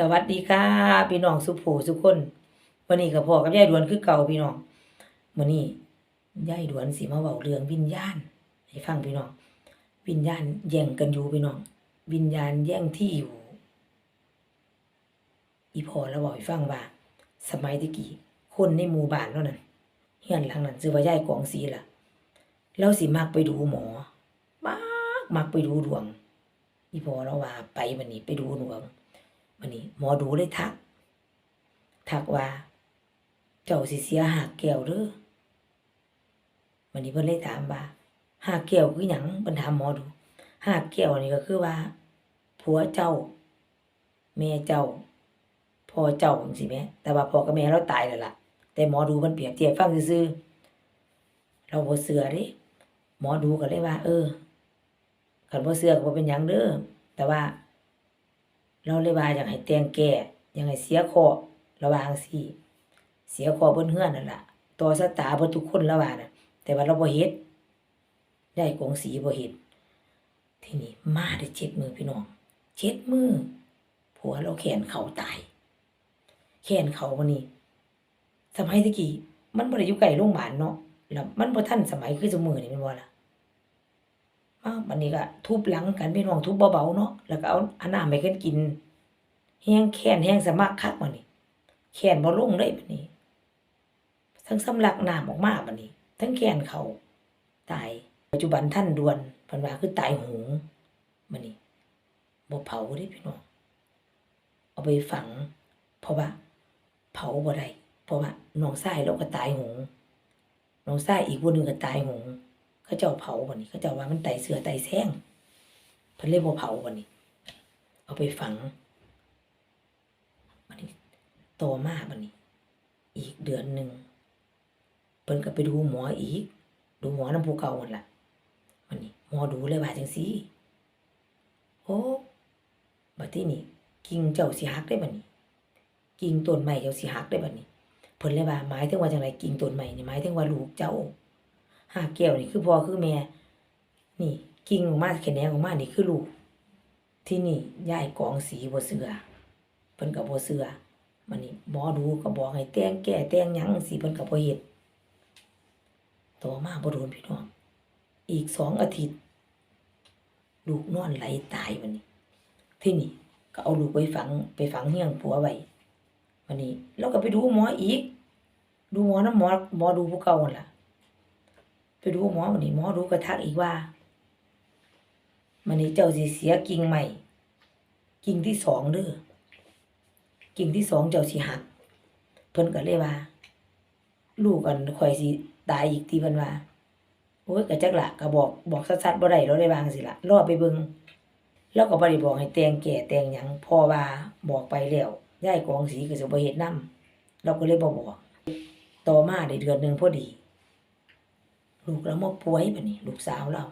สวัสดีค่ะพี่น้องสุภูสุคนวันนี้กับพ่อกับยายดวนคือเก่าพี่น้องวันนี้ยายดวนสิมาเว้าเรื่องวิญญาณให้ฟังพี่น้องวิญญาณแย่งกันอยู่พี่น้องวิญญาณแย่งที่อยู่ อีพ่อแล้วบอกให้ฟังว่า สมัยตะกี้คนในหมู่บ้านแล้วนั่นเฮียนหลังนั้นชื่อว่ายายกองศรีล่ะเราสิมักไปดูหมอมากมักไปดูดวง อีพ่อเราว่าไปวันนี้ไปดูดวง วันนี้หมอดูเลยทัก ทักว่า เจ้าสิเสียหากแก้วเด้อวันนี้เพิ่นเลยถามว่าหากแก้วคือหยังเพิ่นถามหมอดูหากแก้วนี่ก็คือว่าผัวเจ้าแม่เจ้าพ่อเจ้าจังซี่แหมแต่ว่าพ่อกับแม่เราตายแล้วล่ะ แต่หมอดูเพิ่นเปรียบเทียบฟังซื่อเราบ่เชื่อเด้หมอดูก็เลยว่า เออคันบ่เชื่อก็บ่เป็นหยังเด้อแต่ว่า เราเลยว่าอยากให้แต่งแก่อยากให้เสียคอระวางสิเสียคอเบิ่นเฮือนนั่นล่ะต่อสตาเบ่ทุกคนละว่าน่ะ แต่ว่าเราบ่เฮ็ดยายกงสีบ่เฮ็ดทีนี้มาได้เจ็ดมือพี่น้องเจ็ดมือผัวเราแขนเขาตายแขนเขาวันนี้สมัยตะกี้มันบ่ได้อยู่ใกลโรงพยาบาลเนาะแล้วมันบ่ทันสมัยคือซุมื้อนี่แม่นบ่ล่ะ อ้าววันนี้ก็ทุบหลังกันพี่น้องทุบเบาๆเนาะแล้วก็เอาอันน้ำให้กันกินแห้งแค้นแห้งสมักคักบัดนี้แค้นบ่ลงเลยบัดนี้ ทั้งสำลักน้ำออกมาบัดนี้ ทั้งแค้นเขาตายปัจจุบันท่านด่วนพิ่นว่าคือตายหงบัดนี้บ่เผาเด้พี่น้องเอาไปฝัง เพราะว่า เผาบ่ได้เพราะว่าน้องชายเราก็ตายหงน้องชายอีกผู้หนึ่งก็ตายหง เขาเจ้าเผาวันนี้เขาเจ้าว่ามันไตเสือไตแซงเพิ่นเลยบ่เผาวันนี้ เอาไปฝังวันนี้โตมาวันนี้ อีกเดือนหนึ่งเพิ่นก็ไปดูหมออีก ดูหมอน้ำผู้เก่าหั่นล่ะวันนี้หมอดูเลยว่าจังซี่โอ้บัดนี้นี่กิ่งเจ้าสิหักได้บัดนี้ กิ่งต้นไม้เจ้าสิหักได้บัดนี้เพิ่นเลยว่าหมายถึงว่าจังไดกิ่งต้นไม้นี่หมายถึงว่าลูกเจ้า หาแก้วนี่คือพ่อคือแม่ นี่ กิ่งออกมาแขนงออกมานี่คือลูก ที่นี่ยายกองสีบ่เสือเพิ่นก็บ่เสือมันนี่หมอดูก็บอกให้แต่งแก้แต่งหยังสิเพิ่นก็บ่เฮ็ดต่อมาบ่โดนพี่น้องอีกสองอาทิตย์ ลูกนอนไหลตายวันนี้ ที่นี่ก็เอาลูกไปฝังไปฝังเฮียงผัวไว้วันนี้เราก็ไปดูหมออีก ดูหมอน้ำหมอหมอดูผู้เก่าวล่ะ ดูหมอวันนี้หมอดูกระทักอีกว่ามันนี้เจ้าสิเสียกิ่งใหม่ กิ่งที่สองเด้อกิ่งที่สองเจ้าสิหัก เพิ่นก็เลยว่า ลูกกันข่อยสิตายอีกทีเพิ่นว่าโอ้ยก็จักละก็บอกบอกชัดๆบ่ได้เราได้วางสิละรอไปเบิงแล้วก็บ่ได้บอกให้แต่งแก่แต่งหยังพอว่าบอกไปแล้วยายกองสีก็สิบ่เฮ็ดนํเราก็เลยบ่บอก ต่อมาได้เดือนหนึ่งพอดี ลูกเรามาป่วยบัดนี้ลูกสาวเรา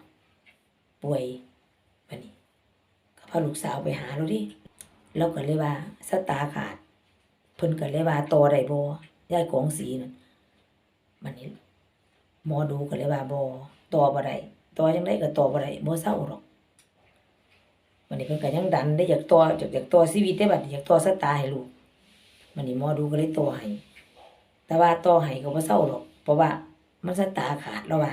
ป่วยบัดนี้ก็พาลูกสาวไปหาเราดิเราก็เลยว่าสตาขาด เพิ่นก็เลยว่าต่อได้บ่ยายของสีนั่นบัดนี้หมอดูก็เลยว่าบ่ต่อบ่ได้ต่อจังไดก็ต่อบ่ได้บ่เศร้าหรอกบัดนี้เพิ่นก็ยังดันได้อยากต่ออยากอยากต่อชีวิตได้บัดอยากต่อสตาให้ลูกบัดนี้หมอดูก็เลยต่อให้แต่ว่าต่อให้ก็บ่เศร้าหรอกเพราะว่า มันสตาขาดแล้วว่า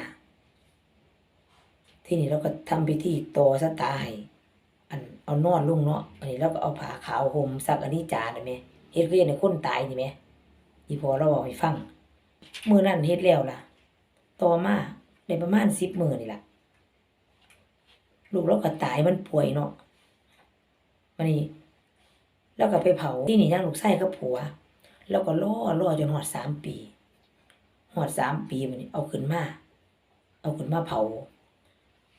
ที่นี่เราก็ทำพิธีโตอสตาให้อันเอานอนลุงเนาะอันนี้เราก็เอาผ้าขาวห่มซักอันนี้จาได้ไหมเฮ็ดคืออย่างในคนตายนี่ไหมอีพอเราบอกให้ฟังมือนั่นเฮ็ดแล้วล่ะ ต่อมาได้ประมาณสิบมือนี่ล่ะลูกเราก็ตายมันป่วยเนาะมันนี่แล้วก็ไปเผาที่นี่ย่างลูกไส้กับผัว แล้วก็ล่อล่อจนหอดสามปี หอดสามปีมันนี่เอาขึ้นมา เอาขึ้นมาเผา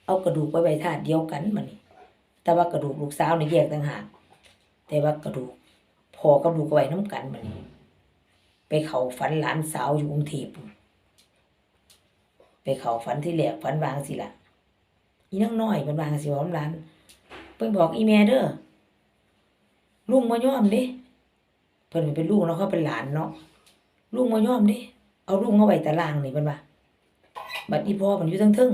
เอากระดูกไปไว้ธาตุเดียวกันมันนี่แต่ว่ากระดูกลูกสาวนี่แยกต่างหากแต่ว่ากระดูกพอกับลูกก็ไว้น้ำกันมันนี่ไปเขาฝันหลานสาวอยู่กรุงเทพไปเขาฝันที่แหลกฝันวางสิละอีนังน้อยเป็นวางสิว่าหลานเพิ่นบอกอีแม่เด้อลุงมายอมเด้เพิ่นเป็นลูกเนาะเขาเป็นหลานเนาะลุงมายอมเดิ เอาลุงมาไว้ตารางนี่เพิ่นว่าบัดนี้พ่อมันอยู่เทึง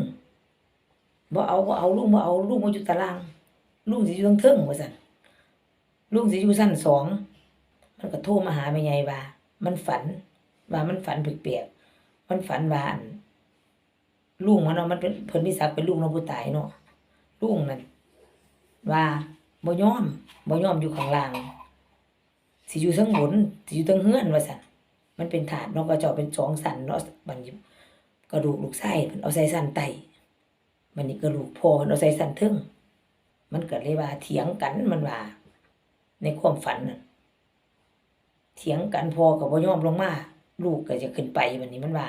บ่เอาบ่เอาลุงบ่เอาลุงมาอยู่ตาราง ลุงสิอยู่เทึงว่าซั่นลุงสิอยู่ชั้นสองมันก็โทรมาหาแม่ใหญ่ว่ามันฝัน ว่ามันฝันแปลกๆมันฝันว่านลุงมันเนาะมันเป็นเพิ่นมีศักดิ์เป็นลุงเนาะผู้ตายเนาะลุงนั่นว่าบ่ยอมบ่ยอมอยู่ข้างล่างสิอยู่ทั้งบนสิอยู่ทั้งเฮือนว่าซั่น มันเป็นถาดนาะก็เจาะเป็นสองสันเนาะบัดนี้กระดูกลูกไส้เพิ่นเอาใส่สันไตบัดนี้กระดูกพอเพิ่นเอาใส่สันทึ่งมันเก็เลยว่าเถียงกันมันว่า ในความฝันน่ะเถียงกันพอก็บ่ยอมลงมาลูกก็จะขึ้นไปบัดนี้มันว่า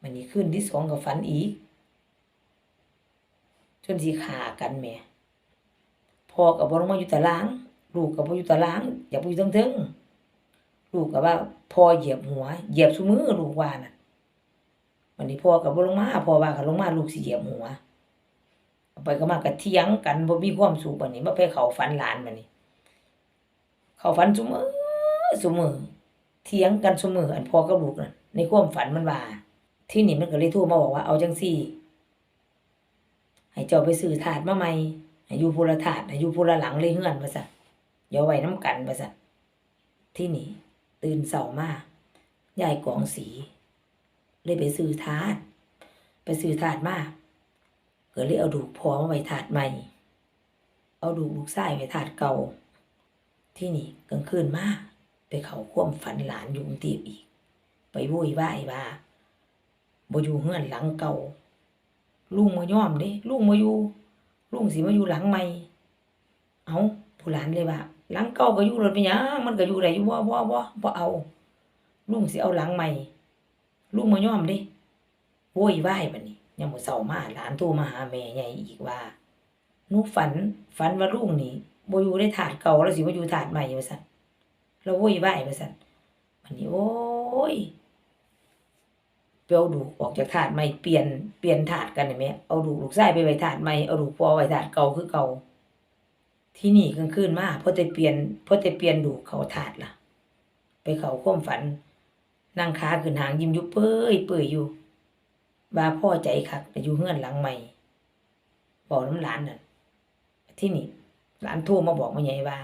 บัดนี้คืนที่สองก็ฝันอีกจนสิฆ่ากันแม่พอก็บ่ลงมาอยู่ตาราง ลูกก็บ่อยู่ตาราง อย่าไปอยู่เทิงๆ ลูกก็ว่าพ่อเหยียบหัว เหยียบซุมือลูกว่าน่ะวันนี้พ่อก็บ่ลงมาพ่อว่าก็ลงมาลูกสิเหยียบหัวไปก็มาก็เถียงกันบ่มีความสุขบัดนี้มาไปเขาฝันหลานบัดนี้ เขาฝันซุมือซุมือเถียงกันซุมืออันพ่อกับลูกน่ะในความฝันมันว่า ที่นี่มันก็เลยโทรมาบอกว่าเอาจังซี่ให้เจ้าไปซื้อถาดมาใหม่ให้อยู่พูละถาดให้อยู่พูละหลังเลยเฮือนว่าซั่อย่าไว้น้ำกันว่าซั่นที่นี่ ตื่นเช้ามายายกองสี เลยไปซื้อถาด ไปซื้อถาดมาก็เลยเอาดูกพอมาไว้ถาดใหม่ เอาดูกลูกชายไว้ถาดเก่า ที่นี่กลางคืนมาไปเขาความฝันหลานอยู่กรุงเทพอีก ไปโวุ่นวายว่าบ่อยู่เฮือนหลังเก่า ลุงมาย่อมเด้ลุงมาอยู่ลุงสิมาอยู่หลังใหม่ เอาผู้หลานเลยว่า หลังเก่าก็อยู่รถไปยังมันก็อยู่ได้อยู่บ่บ่บ่บ่เอา ลุงสิเอาหลังใหม่ ลุงมาย่อมด้โวยวายบัดนี้ยามมื้อเช้ามาหลานโทรมาหาแม่ใหญ่อีกว่าหนูฝัน ฝันว่าลุงนี่บ่อยู่ในถาดเก่าแล้วสิมาอยู่ถาดใหม่ว่าซั่นแล้วโวยวายว่าซั่นบัดนี้โอ้ยไปเอาดูออกจากถาดใหม่เปลี่ยนเปลี่ยนถาดกันได้ไหมเอาดูลูกชายไปไว้ถาดใหม่เอาดูพอไว้ถาดเก่าคือเก่า ที่นี่กลางคืนมาพอแต่เปลี่ยนพอแต่เปลี่ยนดูเขาถาดล่ะ ไปเขาความฝัน นั่งขาขึ้นหางยิ้มยุบเปื่อยเปื่อยอยู่ว่าพ่อใจคักแต่อยู่เฮือนหลังใหม่บอกน้ำหลานน่ะที่นี่หลานโทรมาบอกมาใหญ่ว่า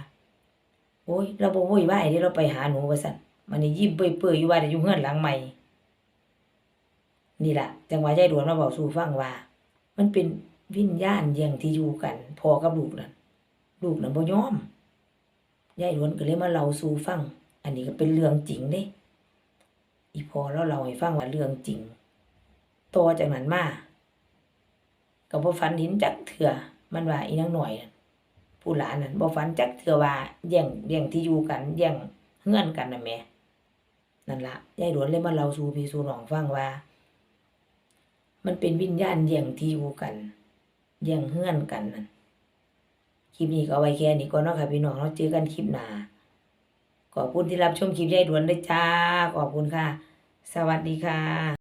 โอ้ยเราบ่โวยวายเดี๋ยวเราไปหาหนูว่าสั่นมันนี่ยิ้มเปื่อยเปื่อยอยู่ว่าแต่อยู่เฮือนหลังใหม่นี่แหละจังหวะยายดวนมาบอกสู่ฟังว่า มันเป็นวิญญาณย่งที่อยู่กันพอกับลูกนั่น ลูกนั่นบ่ยอมยายดวนก็เลยมาเล่าสู่ฟัง อันนี้ก็เป็นเรื่องจริงเด้อีพอแล้วเล่าให้ฟังว่าเรื่องจริงต่อจากนั้นมาก็บ่ฝันเห็นจักเถื่อมันว่าอีนางหน่อยผู้หลานนั่นบ่ฝันจักเถื่อว่าแย่งแย่งที่อยู่กันแย่งเฮือนกันน่ะแม่นั่นละยายดวนเลยมาเล่าสู่พี่สู่น้องฟังว่า มันเป็นวิญญาณแย่งที่อยู่กันแย่งเฮือนกันนั่น คลิปนี้ก็เอาไว้แค่นี้ก่อนเนาะค่ะพี่น้องเราเจอกันคลิปหน้าขอบคุณที่รับชมคลิปยายดวนด้วยจ้า ขอบคุณค่ะ สวัสดีค่ะ